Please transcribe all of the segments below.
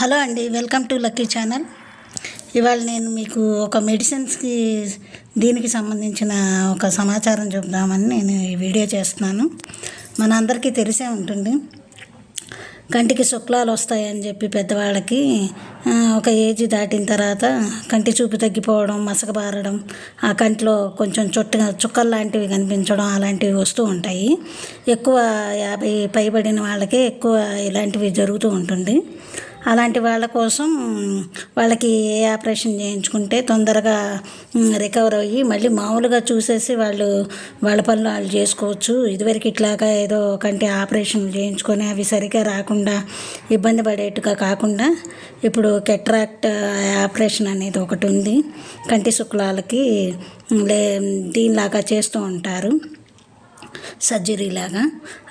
Hello అండి welcome to lucky channel. ఇవాళ నేను మీకు ఒక మెడిసిన్స్కి దీనికి సంబంధించిన ఒక సమాచారం చెప్దామని నేను ఈ వీడియో చేస్తున్నాను. మన అందరికీ తెలిసే ఉంటుంది. కంటికి శుక్లాలు వస్తాయని చెప్పి పెద్దవాళ్ళకి ఒక ఏజ్ దాటిన తర్వాత కంటి చూపు తగ్గిపోవడం మసకబారడం ఆ కంటిలో కొంచెం చుట్ట చుక్కలు లాంటివి కనిపించడం అలాంటివి వస్తూ ఉంటాయి. ఎక్కువ యాభై పైబడిన వాళ్ళకే ఎక్కువ ఇలాంటివి జరుగుతూ ఉంటుంది. అలాంటి వాళ్ళ కోసం వాళ్ళకి ఏ ఆపరేషన్ చేయించుకుంటే తొందరగా రికవర్ అయ్యి మళ్ళీ మామూలుగా చూసేసి వాళ్ళు వాళ్ళ పనులు వాళ్ళు చేసుకోవచ్చు. ఇదివరకు ఇట్లాగా ఏదో కంటి ఆపరేషన్ చేయించుకొని అవి సరిగ్గా రాకుండా ఇబ్బంది పడేట్టుగా కాకుండా ఇప్పుడు కెట్రాక్ట్ ఆపరేషన్ అనేది ఒకటి ఉంది. కంటి శుక్లాలకి లే దీనిలాగా చేస్తూ ఉంటారు. సర్జరీ లాగా.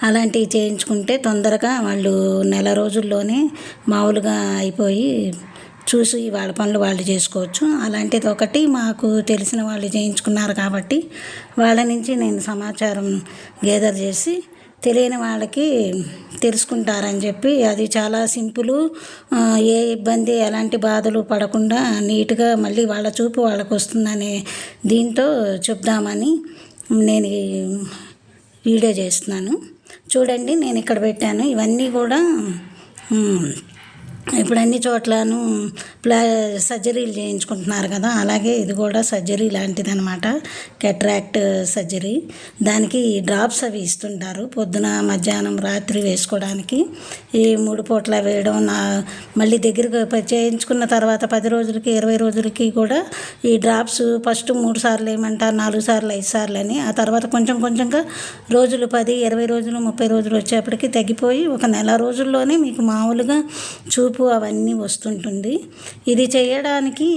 అలాంటివి చేయించుకుంటే తొందరగా వాళ్ళు నెల రోజుల్లోనే మామూలుగా అయిపోయి చూసి వాళ్ళ పనులు వాళ్ళు చేసుకోవచ్చు. అలాంటిది ఒకటి మాకు తెలిసిన వాళ్ళు చేయించుకున్నారు కాబట్టి వాళ్ళ నుంచి నేను సమాచారం గేదర్ చేసి తెలియని వాళ్ళకి తెలుసుకుంటారని చెప్పి అది చాలా సింపుల్ ఏ ఇబ్బంది ఎలాంటి బాధలు పడకుండా నీట్గా మళ్ళీ వాళ్ళ చూపు వాళ్ళకు వస్తుందనే దీంతో చెప్దామని నేను వీడియో చేస్తున్నాను. చూడండి నేను ఇక్కడ పెట్టాను. ఇవన్నీ కూడా ఇప్పుడు అన్ని చోట్లను ప్లా సర్జరీలు చేయించుకుంటున్నారు కదా. అలాగే ఇది కూడా సర్జరీ లాంటిది అనమాట కెట్రాక్ట్ సర్జరీ. దానికి డ్రాప్స్ అవి ఇస్తుంటారు. పొద్దున మధ్యాహ్నం రాత్రి వేసుకోవడానికి. ఈ మూడు పూట్ల వేయడం నా మళ్ళీ దగ్గరికి చేయించుకున్న తర్వాత పది రోజులకి ఇరవై రోజులకి కూడా ఈ డ్రాప్స్ ఫస్ట్ మూడు సార్లు ఏమంటారు నాలుగు సార్లు ఐదు సార్లు అని. ఆ తర్వాత కొంచెం కొంచెంగా రోజులు పది ఇరవై రోజులు ముప్పై రోజులు వచ్చేప్పటికి తగ్గిపోయి ఒక నెల రోజుల్లోనే మీకు మామూలుగా చూపు అవన్నీ వస్తుంటుంది. ఇది చేయడానికి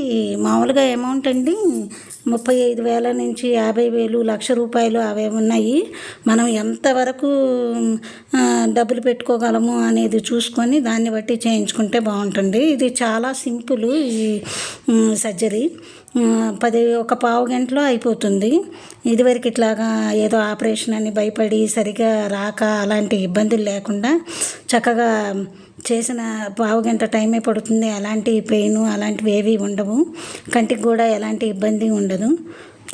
మామూలుగా అమౌంట్ అండి ముప్పై ఐదు వేల నుంచి యాభై వేలు లక్ష రూపాయలు అవే ఉన్నాయి. మనం ఎంతవరకు డబ్బులు పెట్టుకోగలము అనేది చూసుకొని దాన్ని బట్టి చేయించుకుంటే బాగుంటుంది. ఇది చాలా సింపుల్ ఈ సర్జరీ. పది ఒక పావు గంటలో అయిపోతుంది. ఇదివరకు ఇట్లాగా ఏదో ఆపరేషన్ అని భయపడి సరిగా రాక అలాంటి ఇబ్బందులు లేకుండా చక్కగా చేసిన పావు గంట టైమే పడుతుంది. ఎలాంటి పెయిన్ అలాంటివి ఏవి ఉండవు. కంటికి కూడా ఎలాంటి ఇబ్బంది ఉండదు.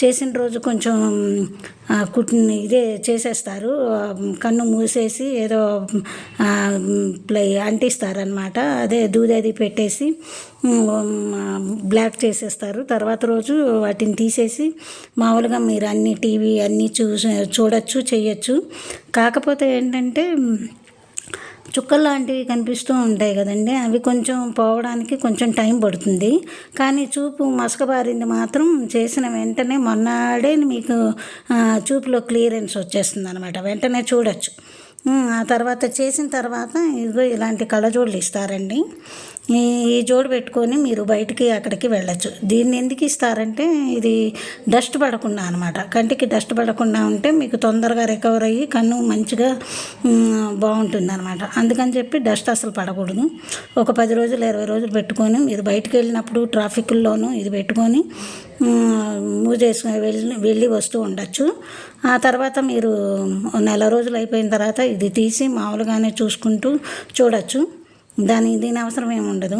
చేసిన రోజు కొంచెం కుట్ ఇదే చేసేస్తారు. కన్ను మూసేసి ఏదో ఆ, ప్లే అంటిస్తారనమాట అదే దూదది పెట్టేసి బ్లాక్ చేసేస్తారు. తర్వాత రోజు వాటిని తీసేసి మామూలుగా మీరు అన్ని టీవీ అన్నీ చూసి చూడొచ్చు చేయొచ్చు కాకపోతే ఏంటంటే చుక్కలు లాంటివి కనిపిస్తూ ఉంటాయి కదండి. అవి కొంచెం పోవడానికి కొంచెం టైం పడుతుంది. కానీ చూపు మసకబారింది మాత్రం చేసిన వెంటనే మొన్నడే మీకు చూపులో క్లియరెన్స్ వచ్చేస్తుంది అనమాట వెంటనే చూడొచ్చు. ఆ తర్వాత చేసిన తర్వాత ఇదిగో ఇలాంటి కళ్ళజోళ్ళు ఇస్తారండి. ఈ జోడు పెట్టుకొని మీరు బయటికి అక్కడికి వెళ్ళచ్చు. దీన్ని ఎందుకు ఇస్తారంటే ఇది డస్ట్ పడకుండా అనమాట కంటికి డస్ట్ పడకుండా ఉంటే మీకు తొందరగా రికవర్ అయ్యి కన్ను మంచిగా బాగుంటుంది అనమాట అందుకని చెప్పి డస్ట్ అసలు పడకూడదు. ఒక పది రోజులు ఇరవై రోజులు పెట్టుకొని మీరు బయటికి వెళ్ళినప్పుడు ట్రాఫిక్లోనూ ఇది పెట్టుకొని మూవ్ చేసుకుని వెళ్ళి వెళ్ళి వస్తూ ఉండొచ్చు. ఆ తర్వాత మీరు నెల రోజులు అయిపోయిన తర్వాత ఇది తీసి మామూలుగానే చూసుకుంటూ చూడొచ్చు. దాని దీని అవసరం ఏమి ఉండదు.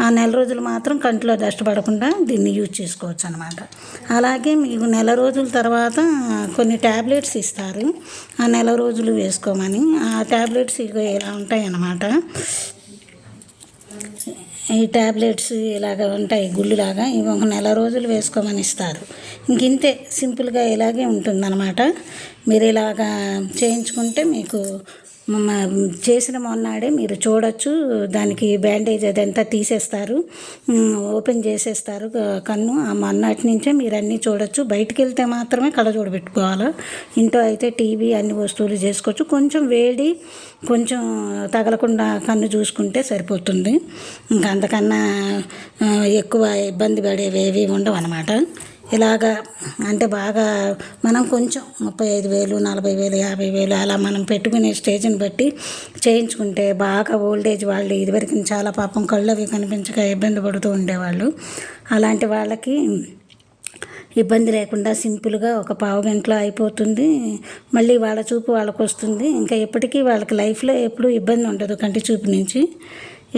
ఆ నెల రోజులు మాత్రం కంటిలో డస్ట్ పడకుండా దీన్ని యూజ్ చేసుకోవచ్చు అనమాట అలాగే మీకు నెల రోజుల తర్వాత కొన్ని ట్యాబ్లెట్స్ ఇస్తారు. ఆ నెల రోజులు వేసుకోమని ఆ ట్యాబ్లెట్స్ ఇగో ఇలా ఉంటాయి అన్నమాట. ఈ ట్యాబ్లెట్స్ ఇలాగ ఉంటాయి గుళ్ళులాగా ఇవి ఒక నెల రోజులు వేసుకోమని ఇస్తారు. ఇంక ఇంతే సింపుల్గా ఇలాగే ఉంటుందన్నమాట. మీరు ఇలాగా చేయించుకుంటే మీకు చేసిన మొన్నాడే మీరు చూడొచ్చు. దానికి బ్యాండేజ్ అదంతా తీసేస్తారు. ఓపెన్ చేసేస్తారు కన్ను. ఆ మొన్నటి నుంచే మీరు అన్నీ చూడొచ్చు. బయటికి వెళ్తే మాత్రమే కళ్ళజోడు పెట్టుకోవాలి? ఇంట్లో అయితే టీవీ అన్ని వస్తువులు చేసుకోవచ్చు. కొంచెం వేడి కొంచెం తగలకుండా కన్ను చూసుకుంటే సరిపోతుంది. ఇంకా అంతకన్నా ఎక్కువ ఇబ్బంది పడేవి ఏవి ఉండవు అనమాట ఇలాగా అంటే బాగా మనం కొంచెం ముప్పై ఐదు వేలు నలభై వేలు యాభై వేలు అలా మనం పెట్టుకునే స్టేజ్ని బట్టి చేయించుకుంటే బాగా ఓల్డేజ్ వాళ్ళు ఇదివరకు చాలా పాపం కళ్ళు అవి కనిపించక ఇబ్బంది పడుతూ ఉండేవాళ్ళు. అలాంటి వాళ్ళకి ఇబ్బంది లేకుండా సింపుల్గా ఒక పావు గంటలో అయిపోతుంది. మళ్ళీ వాళ్ళ చూపు వాళ్ళకు వస్తుంది ఇంకా ఎప్పటికీ వాళ్ళకి లైఫ్లో ఎప్పుడూ ఇబ్బంది ఉండదు కంటి చూపు నుంచి.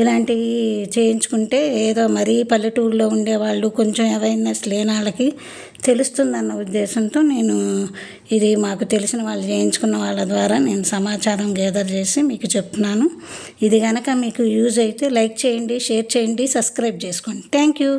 ఇలాంటివి చేయించుకుంటే ఏదో మరీ పల్లెటూరులో ఉండేవాళ్ళు కొంచెం అవేర్నెస్ లేని వాళ్ళకి తెలుస్తుందన్న ఉద్దేశంతో నేను ఇది మాకు తెలిసిన వాళ్ళు చేయించుకున్న వాళ్ళ ద్వారా నేను సమాచారం గేదర్ చేసి మీకు చెప్తున్నాను. ఇది కనుక మీకు యూజ్ అయితే లైక్ చేయండి షేర్ చేయండి సబ్స్క్రైబ్ చేసుకోండి. Thank you